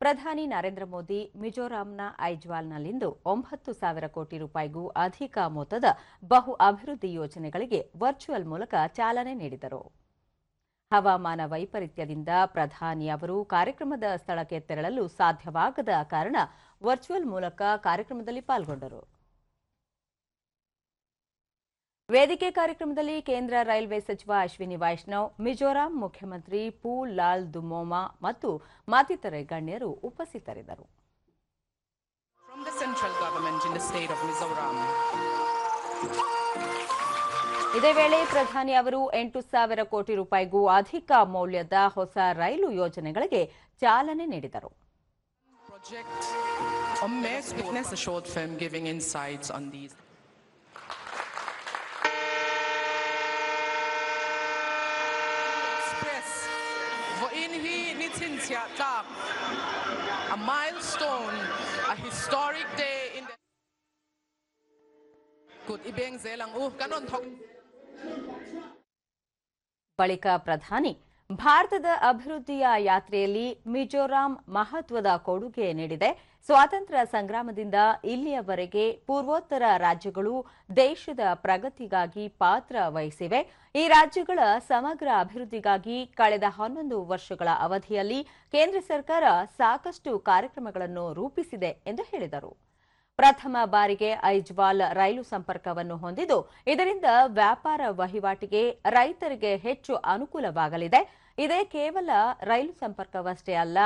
ಪ್ರಧಾನಿ ನರೇಂದ್ರ ಮೋದಿ ಮಿಜೋರಾಂನ ಐಜ್ವಾಲ್ನಲ್ಲಿಂದು ಒಂಬತ್ತು ಸಾವಿರ ಕೋಟಿ ರೂಪಾಯಿಗೂ ಅಧಿಕ ಮೊತ್ತದ ಬಹು ಅಭಿವೃದ್ಧಿ ಯೋಜನೆಗಳಿಗೆ ವರ್ಚುವಲ್ ಮೂಲಕ ಚಾಲನೆ ನೀಡಿದರು. ಹವಾಮಾನ ವೈಪರೀತ್ಯದಿಂದ ಪ್ರಧಾನಿ ಅವರು ಕಾರ್ಯಕ್ರಮದ ಸ್ಥಳಕ್ಕೆ ತೆರಳಲು ಸಾಧ್ಯವಾಗದ ಕಾರಣ ವರ್ಚುವಲ್ ಮೂಲಕ ಕಾರ್ಯಕ್ರಮದಲ್ಲಿ ಪಾಲ್ಗೊಂಡರು. ವೇದಿಕೆ ಕಾರ್ಯಕ್ರಮದಲ್ಲಿ ಕೇಂದ್ರ ರೈಲ್ವೆ ಸಚಿವ ಅಶ್ವಿನಿ ವೈಷ್ಣವ್ ಮಿಜೋರಾಂ ಮುಖ್ಯಮಂತ್ರಿ ಪೂ ಲಾಲ್ ದುಮೋಮಾ ಮತ್ತು ಮತ್ತಿತರ ಗಣ್ಯರು ಉಪಸ್ಥಿತರಿದ್ದರು. ಇದೇ ವೇಳೆ ಪ್ರಧಾನಿ ಅವರು ಎಂಟು ಸಾವಿರ ಕೋಟಿ ರೂಪಾಯಿಗೂ ಅಧಿಕ ಮೌಲ್ಯದ ಹೊಸ ರೈಲು ಯೋಜನೆಗಳಿಗೆ ಚಾಲನೆ ನೀಡಿದರು. waarin hi nitinsia tak a milestone, a historic day in the Good ibeng zelang uh kanon thok ಬಳಿಕ ಪ್ರಧಾನಿ ಭಾರತದ ಅಭಿವೃದ್ಧಿಯ ಯಾತ್ರೆಯಲ್ಲಿ ಮಿಜೋರಾಂ ಮಹತ್ವದ ಕೊಡುಗೆ ನೀಡಿದೆ. ಸ್ವಾತಂತ್ರ್ಯ ಸಂಗ್ರಾಮದಿಂದ ಇಲ್ಲಿಯವರೆಗೆ ಪೂರ್ವೋತ್ತರ ರಾಜ್ಯಗಳು ದೇಶದ ಪ್ರಗತಿಗಾಗಿ ಪಾತ್ರ ವಹಿಸಿವೆ. ಈ ರಾಜ್ಯಗಳ ಸಮಗ್ರ ಅಭಿವೃದ್ಧಿಗಾಗಿ ಕಳೆದ ಹನ್ನೊಂದು ವರ್ಷಗಳ ಅವಧಿಯಲ್ಲಿ ಕೇಂದ್ರ ಸರ್ಕಾರ ಸಾಕಷ್ಟು ಕಾರ್ಯಕ್ರಮಗಳನ್ನು ರೂಪಿಸಿದೆ ಎಂದು ಹೇಳಿದರು. ಪ್ರಥಮ ಬಾರಿಗೆ ಐಜ್ವಾಲ್ ರೈಲು ಸಂಪರ್ಕವನ್ನು ಹೊಂದಿದ್ದು, ಇದರಿಂದ ವ್ಯಾಪಾರ ವಹಿವಾಟಿಗೆ ರೈತರಿಗೆ ಹೆಚ್ಚು ಅನುಕೂಲವಾಗಲಿದೆ. ಇದೇ ಕೇವಲ ರೈಲು ಸಂಪರ್ಕವಷ್ಟೇ ಅಲ್ಲ,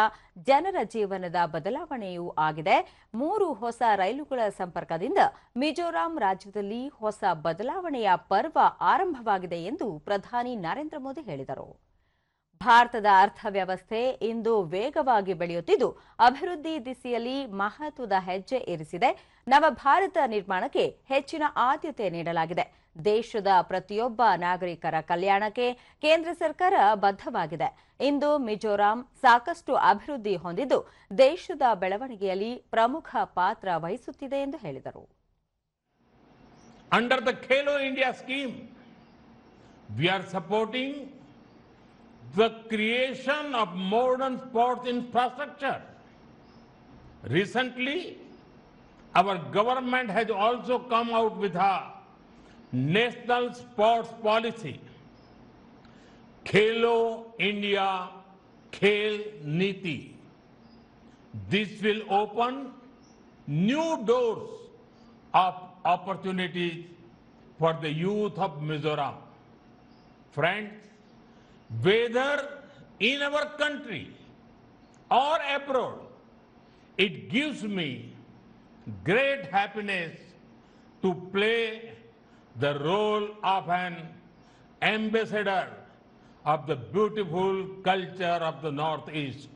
ಜನರ ಜೀವನದ ಬದಲಾವಣೆಯೂ ಆಗಿದೆ. ಮೂರು ಹೊಸ ರೈಲುಗಳ ಸಂಪರ್ಕದಿಂದ ಮಿಜೋರಾಂ ರಾಜ್ಯದಲ್ಲಿ ಹೊಸ ಬದಲಾವಣೆಯ ಪರ್ವ ಆರಂಭವಾಗಿದೆ ಎಂದು ಪ್ರಧಾನಿ ನರೇಂದ್ರ ಮೋದಿ ಹೇಳಿದರು. ಭಾರತದ ಅರ್ಥವ್ಯವಸ್ಥೆ ಇಂದು ವೇಗವಾಗಿ ಬೆಳೆಯುತ್ತಿದ್ದು, ಅಭಿವೃದ್ಧಿ ದಿಸೆಯಲ್ಲಿ ಮಹತ್ವದ ಹೆಜ್ಜೆ ಇರಿಸಿದೆ. ನವ ಭಾರತ ನಿರ್ಮಾಣಕ್ಕೆ ಹೆಚ್ಚಿನ ಆದ್ಯತೆ ನೀಡಲಾಗಿದೆ. ದೇಶದ ಪ್ರತಿಯೊಬ್ಬ ನಾಗರಿಕರ ಕಲ್ಯಾಣಕ್ಕೆ ಕೇಂದ್ರ ಸರ್ಕಾರ ಬದ್ಧವಾಗಿದೆ. ಇಂದು ಮಿಜೋರಾಂ ಸಾಕಷ್ಟು ಅಭಿವೃದ್ಧಿ ಹೊಂದಿದ್ದು, ದೇಶದ ಬೆಳವಣಿಗೆಯಲ್ಲಿ ಪ್ರಮುಖ ಪಾತ್ರ ವಹಿಸುತ್ತಿದೆ ಎಂದು ಹೇಳಿದರು. Under the Khelo India scheme we are supporting the creation of modern sports infrastructure. Recently, our government has also come out with a national sports policy. Khelo India Khel Niti. This will open new doors of opportunities for the youth of Mizoram. Friends, whether in our country or abroad, it gives me great happiness to play the role of an ambassador of the beautiful culture of the Northeast.